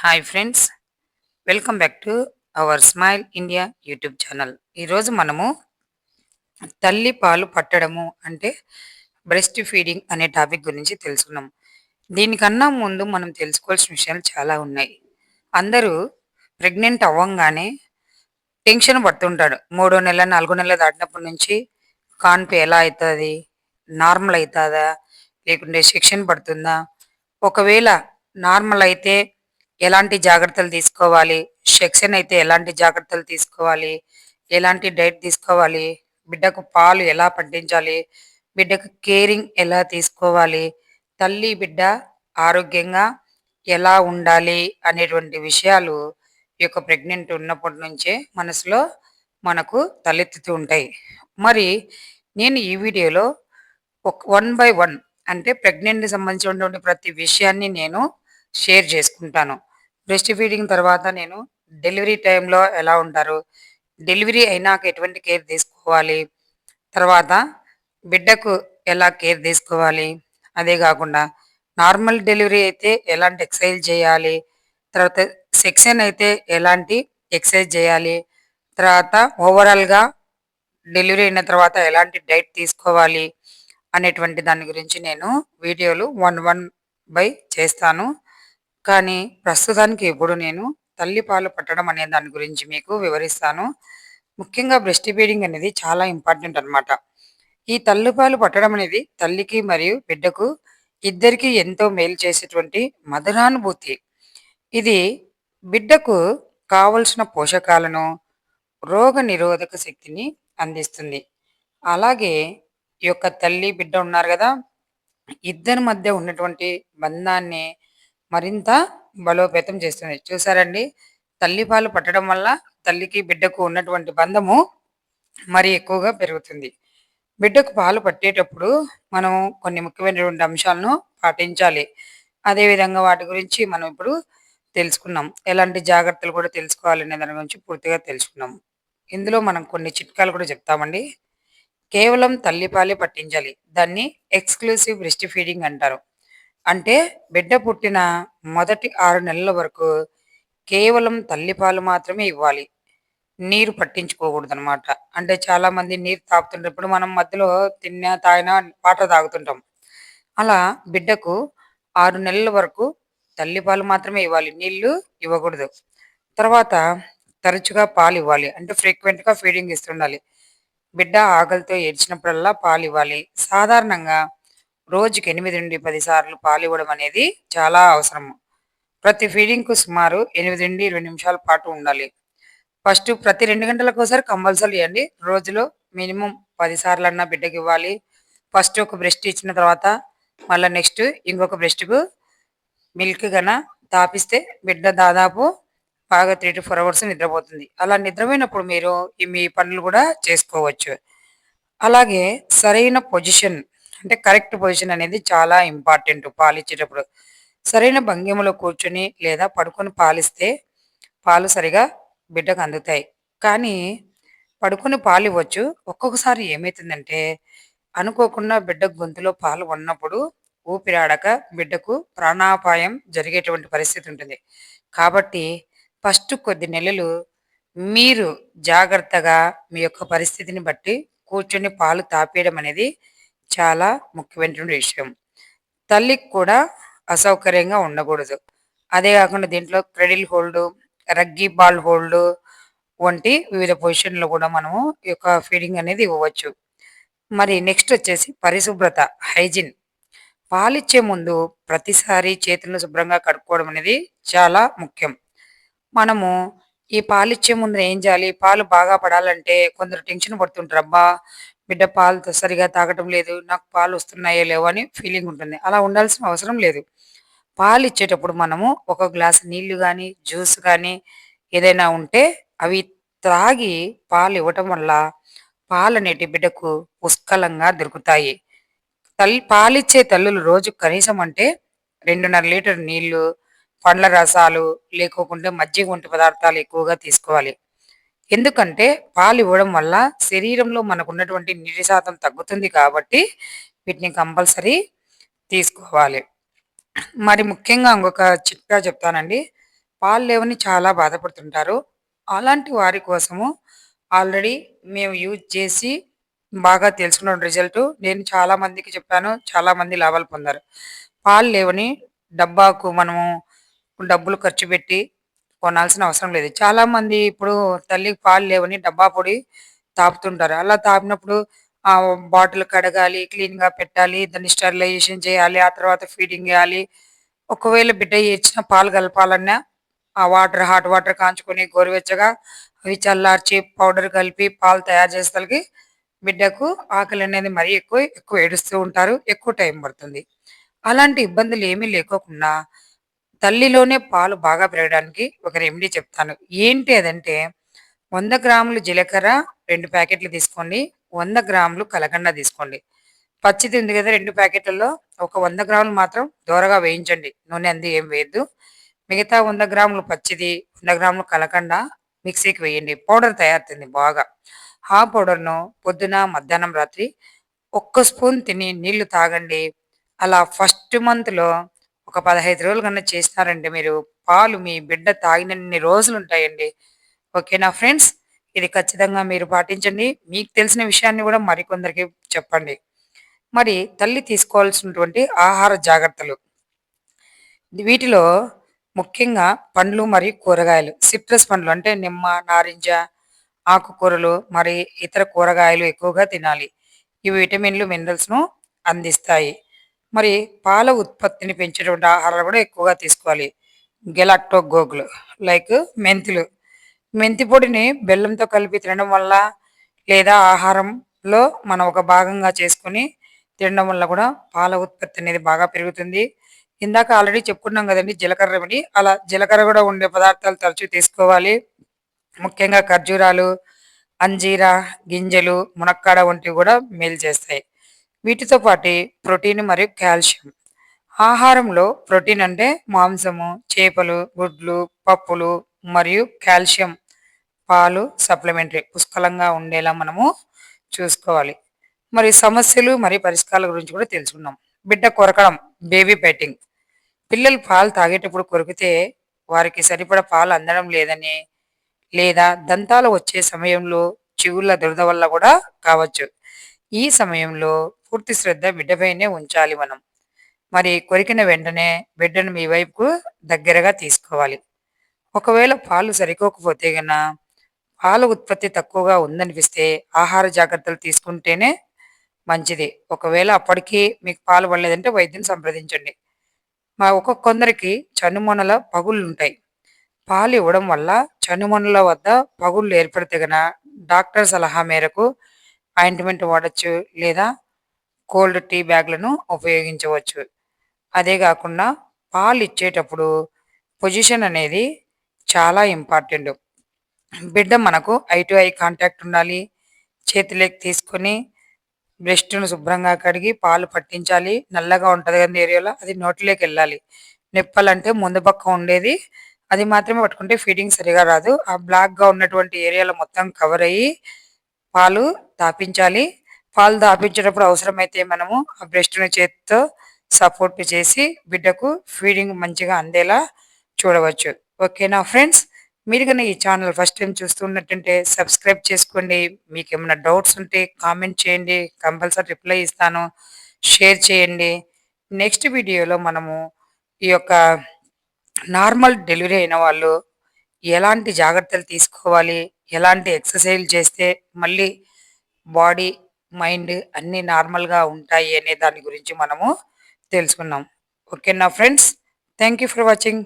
Hi friends welcome back to our smile India YouTube channel ఈరోజు మనము తల్లి పాలు పట్టడము అంటే బ్రెస్ట్ ఫీడింగ్ అనే టాపిక్ గురించి తెలుసుకున్నాం. దీనికన్నా ముందు మనం తెలుసుకోవాల్సిన విషయాలు చాలా ఉన్నాయి. అందరూ ప్రెగ్నెంట్ అవ్వంగానే టెన్షన్ పడుతుంటాడు మూడో నెల నాలుగో నెల దాటినప్పటి నుంచి కాన్పు ఎలా అవుతుంది నార్మల్ అవుతుందా లేకుంటే సెక్షన్ పడుతుందా? ఒకవేళ నార్మల్ అయితే ఎలాంటి జాగ్రత్తలు తీసుకోవాలి? సెక్షన్ అయితే ఎలాంటి జాగ్రత్తలు తీసుకోవాలి? ఎలాంటి డైట్ తీసుకోవాలి? బిడ్డకు పాలు ఎలా పట్టించాలి బిడ్డకు కేరింగ్ ఎలా తీసుకోవాలి? తల్లి బిడ్డ ఆరోగ్యంగా ఎలా ఉండాలి? అనేటువంటి విషయాలు ఈ యొక్క ప్రెగ్నెంట్ ఉన్నప్పటి నుంచే మనసులో మనకు తలెత్తుతూ ఉంటాయి. మరి నేను ఈ వీడియోలో ఒక వన్ బై వన్ అంటే ప్రెగ్నెంట్ సంబంధించినటువంటి ప్రతి విషయాన్ని నేను షేర్ చేసుకుంటాను. బ్రెస్ట్ ఫీడింగ్ తర్వాత నేను డెలివరీ టైంలో ఎలా ఉంటారు? డెలివరీ అయినాక ఎటువంటి కేర్ తీసుకోవాలి? తర్వాత బిడ్డకు ఎలా కేర్ తీసుకోవాలి? అదే కాకుండా నార్మల్ డెలివరీ అయితే ఎలాంటి ఎక్సర్సైజ్ చేయాలి? తర్వాత సెక్షన్ అయితే ఎలాంటి ఎక్సర్సైజ్ చేయాలి? తర్వాత ఓవరాల్గా డెలివరీ అయిన తర్వాత ఎలాంటి డైట్ తీసుకోవాలి? అనేటువంటి దాని గురించి నేను వీడియోలు వన్ వన్ బై చేస్తాను. కానీ ప్రస్తుతానికి ఇప్పుడు నేను తల్లి పాలు పట్టడం అనే దాని గురించి మీకు వివరిస్తాను. ముఖ్యంగా బ్రెస్ట్ ఫీడింగ్ అనేది చాలా ఇంపార్టెంట్ అనమాట ఈ తల్లిపాలు పట్టడం అనేది తల్లికి మరియు బిడ్డకు ఇద్దరికి ఎంతో మేలు చేసేటువంటి మధురానుభూతి. ఇది బిడ్డకు కావలసిన పోషకాలను రోగ నిరోధక శక్తిని అందిస్తుంది. అలాగే ఈ యొక్క తల్లి బిడ్డ ఉన్నారు కదా ఇద్దరి మధ్య ఉన్నటువంటి బంధాన్ని మరింత బలోపేతం చేస్తుంది. చూసారండి? తల్లిపాలు పట్టడం వల్ల తల్లికి బిడ్డకు ఉన్నటువంటి బంధము మరి ఎక్కువగా పెరుగుతుంది. బిడ్డకు పాలు పట్టేటప్పుడు మనం కొన్ని ముఖ్యమైనటువంటి అంశాలను పాటించాలి. అదేవిధంగా వాటి గురించి మనం ఇప్పుడు తెలుసుకున్నాం. ఎలాంటి జాగ్రత్తలు కూడా తెలుసుకోవాలనే దాని గురించి పూర్తిగా తెలుసుకున్నాం. ఇందులో మనం కొన్ని చిట్కాలు కూడా చెప్తామండి. కేవలం తల్లిపాలే పట్టించాలి. దాన్ని ఎక్స్క్లూసివ్ బ్రెస్ట్ ఫీడింగ్ అంటారు. అంటే బిడ్డ పుట్టిన మొదటి ఆరు నెలల వరకు కేవలం తల్లిపాలు మాత్రమే ఇవ్వాలి. నీరు పట్టించుకోకూడదు అనమాట అంటే చాలామంది నీరు తాగుతుంటప్పుడు మనం మధ్యలో తిన్నా తాగినా వాటర్ తాగుతుంటాం. అలా బిడ్డకు ఆరు నెలల వరకు తల్లిపాలు మాత్రమే ఇవ్వాలి. నీళ్ళు ఇవ్వకూడదు. తర్వాత తరచుగా పాలు ఇవ్వాలి. అంటే ఫ్రీక్వెంట్గా ఫీడింగ్ ఇస్తుండాలి. బిడ్డ ఆకలితో ఏడ్చినప్పుడల్లా పాలు ఇవ్వాలి. సాధారణంగా రోజుకి ఎనిమిది నుండి పది సార్లు పాలు ఇవ్వడం అనేది చాలా అవసరం. ప్రతి ఫీడింగ్కు సుమారు ఎనిమిది నుండి ఇరవై నిమిషాల పాటు ఉండాలి. ఫస్ట్ ప్రతి రెండు గంటలకు ఒకసారి కంపల్సరీ ఇవ్వండి రోజులో మినిమం పది సార్లు అన్న బిడ్డకి ఇవ్వాలి. ఫస్ట్ ఒక బ్రెస్ట్ ఇచ్చిన తర్వాత మళ్ళీ నెక్స్ట్ ఇంకొక బ్రెస్ట్కు మిల్క్ గన తాపిస్తే బిడ్డ దాదాపు బాగా త్రీ టు ఫోర్ అవర్స్ నిద్రపోతుంది. అలా నిద్రపోయినప్పుడు మీరు మీ పనులు కూడా చేసుకోవచ్చు. అలాగే సరైన పొజిషన్ అంటే కరెక్ట్ పొజిషన్ అనేది చాలా ఇంపార్టెంట్ పాలిచ్చేటప్పుడు. సరైన భంగిమలో కూర్చొని లేదా పడుకొని పాలిస్తే పాలు సరిగా బిడ్డకు అందుతాయి. కానీ పడుకొని పాలు ఇవ్వచ్చు ఒక్కొక్కసారి ఏమవుతుందంటే అనుకోకుండా బిడ్డ గొంతులో పాలు ఉన్నప్పుడు ఊపిరాడక బిడ్డకు ప్రాణాపాయం జరిగేటువంటి పరిస్థితి ఉంటుంది. కాబట్టి ఫస్ట్ కొద్ది నెలలు మీరు జాగ్రత్తగా మీ యొక్క పరిస్థితిని బట్టి కూర్చొని పాలు తాపేయడం అనేది చాలా ముఖ్యమైనటువంటి విషయం. తల్లికి కూడా అసౌకర్యంగా ఉండకూడదు. అదే కాకుండా దీంట్లో cradle hold rugby ball hold వంటి వివిధ పొజిషన్లో కూడా మనము ఈ యొక్క ఫీడింగ్ అనేది ఇవ్వవచ్చు. మరి నెక్స్ట్ వచ్చేసి పరిశుభ్రత హైజిన్. పాలిచ్చే ముందు ప్రతిసారి చేతులను శుభ్రంగా కడుక్కోవడం అనేది చాలా ముఖ్యం. మనము ఈ పాలిచ్చే ముందు ఏం చేయాలి? పాలు బాగా పడాలంటే కొందరు టెన్షన్ పడుతుంటారు. అబ్బా బిడ్డ పాలు సరిగా తాగటం లేదు నాకు పాలు వస్తున్నాయో లేవో అని ఫీలింగ్ ఉంటుంది. అలా ఉండాల్సిన అవసరం లేదు. పాలు ఇచ్చేటప్పుడు మనము ఒక గ్లాస్ నీళ్ళు కానీ జ్యూస్ కానీ ఏదైనా ఉంటే అవి త్రాగి పాలు ఇవ్వటం వల్ల పాలు అనేటి బిడ్డకు పుష్కలంగా దొరుకుతాయి. తల్లి పాలిచ్చే తల్లులు రోజు కనీసం అంటే రెండున్నర లీటర్ నీళ్ళు పండ్ల రసాలు లేకోకుంటే మజ్జిగ వంటి పదార్థాలు ఎక్కువగా తీసుకోవాలి ఎందుకంటే పాలు ఇవ్వడం వల్ల శరీరంలో మనకున్నటువంటి నీటి శాతం తగ్గుతుంది కాబట్టి వీటిని కంపల్సరీ తీసుకోవాలి మరి ముఖ్యంగా ఇంకొక చిట్కా చెప్తానండి పాలు లేవని చాలా బాధపడుతుంటారు. అలాంటి వారి కోసము ఆల్రెడీ మేము యూజ్ చేసి బాగా తెలుసుకున్న రిజల్ట్ నేను చాలా మందికి చెప్పాను. చాలా మంది లాభాలు పొందారు. పాలు లేవని డబ్బాకు మనము డబ్బులు ఖర్చు పెట్టి కొనాల్సిన అవసరం లేదు. చాలామంది ఇప్పుడు తల్లికి పాలు లేవని డబ్బా పొడి తాపుతుంటారు. అలా తాపినప్పుడు ఆ బాటిల్ కడగాలి, క్లీన్‌గా పెట్టాలి, దాన్ని స్టెరిలైజేషన్ చేయాలి, ఆ తర్వాత ఫీడింగ్ చేయాలి. ఒకవేళ బిడ్డ ఇచ్చిన పాలు కలపాలన్నా ఆ వాటర్ హాట్ వాటర్ కాంచుకొని గోరువెచ్చగా అవి చల్లార్చి పౌడర్ కలిపి పాలు తయారు చేసేసరికి బిడ్డకు ఆకలి అనేది మరీ ఎక్కువ, ఎక్కువ ఏడుస్తూ ఉంటారు. ఎక్కువ టైం పడుతుంది. అలాంటి ఇబ్బందులు ఏమీ లేకోకుండా తల్లిలోనే పాలు బాగా పెరగడానికి ఒక రెమెడీ చెప్తాను. ఏంటి అదంటే వంద గ్రాములు జీలకర్ర రెండు ప్యాకెట్లు తీసుకోండి. వంద గ్రాములు కలగండ తీసుకోండి. పచ్చిది ఉంది కదా రెండు ప్యాకెట్లలో ఒక వంద గ్రాములు మాత్రం దోరగా వేయించండి. నూనె అంది ఏం వేయద్దు. మిగతా వంద గ్రాములు పచ్చిది, వంద గ్రాములు కలకండ మిక్సీకి వేయండి. పౌడర్ తయారుతుంది బాగా. ఆ పౌడర్‌ను పొద్దున, మధ్యాహ్నం, రాత్రి ఒక్క స్పూన్ తిని నీళ్ళు తాగండి. అలా ఫస్ట్ మంత్‌లో ఒక 15 రోజులు కన్నా చేసినారంటే మీరు పాలు మీ బిడ్డ తాగినన్ని రోజులు ఉంటాయండి ఓకేనా ఫ్రెండ్స్? ఇది ఖచ్చితంగా మీరు పాటించండి. మీకు తెలిసిన విషయాన్ని కూడా మరికొందరికి చెప్పండి. మరి తల్లి తీసుకోవాల్సినటువంటి ఆహార జాగ్రత్తలు. వీటిలో ముఖ్యంగా పండ్లు మరియు కూరగాయలు. సిట్రస్ పండ్లు అంటే నిమ్మ, నారింజ, ఆకుకూరలు మరి ఇతర కూరగాయలు ఎక్కువగా తినాలి. ఇవి విటమిన్‌లు, మినరల్స్‌ను అందిస్తాయి. మరి పాల ఉత్పత్తిని పెంచేటువంటి ఆహారాలు కూడా ఎక్కువగా తీసుకోవాలి. గెలాక్టోగోగులు లైక్ మెంతులు. మెంతి పొడిని బెల్లంతో కలిపి తినడం వల్ల లేదా ఆహారంలో మనం ఒక భాగంగా చేసుకొని తినడం వల్ల కూడా పాల ఉత్పత్తి అనేది బాగా పెరుగుతుంది. ఇందాక ఆల్రెడీ చెప్పుకున్నాం కదండి జీలకర్ర రెమెడీ. అలా జీలకర్ర కూడా ఉండే పదార్థాలు తరచూ తీసుకోవాలి. ముఖ్యంగా ఖర్జూరాలు, అంజీరా గింజలు, మునక్కాడ వంటివి కూడా మేలు చేస్తాయి. వీటితో పాటి ప్రోటీన్ మరియు కాల్షియం. ఆహారంలో ప్రోటీన్ అంటే మాంసము, చేపలు, గుడ్లు, పప్పులు మరియు కాల్షియం పాలు సప్లిమెంటరీ పుష్కలంగా ఉండేలా మనము చూసుకోవాలి. మరి సమస్యలు మరియు పరిష్కారాల గురించి కూడా తెలుసుకుందాం. బిడ్డ కొరకడం బేబీ బెట్టింగ్. పిల్లలు పాలు తాగేటప్పుడు కొరికితే వారికి సరిపడా పాలు అందడం లేదని లేదా దంతాలు వచ్చే సమయంలో చిగుళ్ళ దురద వల్ల కూడా కావచ్చు. ఈ సమయంలో పూర్తి శ్రద్ధ బిడ్డపైనే ఉంచాలి మనం. మరి కొరికిన వెంటనే బిడ్డను మీ వైపుకు దగ్గరగా తీసుకోవాలి. ఒకవేళ పాలు సరిపోకపోతే గన పాల ఉత్పత్తి తక్కువగా ఉందనిపిస్తే ఆహార జాగ్రత్తలు తీసుకుంటేనే మంచిది. ఒకవేళ అప్పటికీ మీకు పాలు పడలేదంటే వైద్యుని సంప్రదించండి. మా ఒక కొందరికి పగుళ్ళు ఉంటాయి పాలు ఇవ్వడం వల్ల చనుమొనల వద్ద పగుళ్ళు ఏర్పడితే గన డాక్టర్ సలహా మేరకు ఆయింట్‌మెంట్ వాడచ్చు లేదా కోల్డ్ టీ బ్యాగ్‌లను ఉపయోగించవచ్చు. అదే కాకుండా పాలు ఇచ్చేటప్పుడు పొజిషన్ అనేది చాలా ఇంపార్టెంట్. బిడ్డ మనకు ఐ టు ఐ కాంటాక్ట్ ఉండాలి. చేతిలోకి తీసుకొని బ్రెస్ట్‌ను శుభ్రంగా కడిగి పాలు పట్టించాలి. నల్లగా ఉంటుంది కదండీ ఏరియాలో అది నోటిలోకెళ్ళాలి. నిప్పలంటే ముందు పక్క ఉండేది. అది మాత్రమే పట్టుకుంటే ఫీడింగ్ సరిగా రాదు. ఆ బ్లాక్‌గా ఉన్నటువంటి ఏరియాలో మొత్తం కవర్ అయ్యి పాలు తాపించాలి. పాలు దాపించేటప్పుడు అవసరమైతే మనము ఆ బ్రెస్ట్‌ని చేత్తో సపోర్ట్ చేసి బిడ్డకు ఫీడింగ్ మంచిగా అందేలా చూడవచ్చు. ఓకేనా ఫ్రెండ్స్? మీరు గన ఈ ఛానల్ ఫస్ట్ టైం చూస్తున్నట్టుంటే సబ్స్క్రైబ్ చేసుకోండి. మీకు ఏమైనా డౌట్స్ ఉంటే కామెంట్ చేయండి. కంపల్సరీ రిప్లై ఇస్తాను. షేర్ చేయండి. నెక్స్ట్ వీడియోలో మనము ఈ యొక్క నార్మల్ డెలివరీ అయిన వాళ్ళు ఎలాంటి జాగ్రత్తలు తీసుకోవాలి? ఎలాంటి ఎక్సర్‌సైజ్‌లు చేస్తే మళ్ళీ బాడీ, మైండ్ అన్నీ నార్మల్‌గా ఉంటాయి అనే దాని గురించి మనము తెలుసుకుందాం. ఓకేనా friends? Thank you for watching.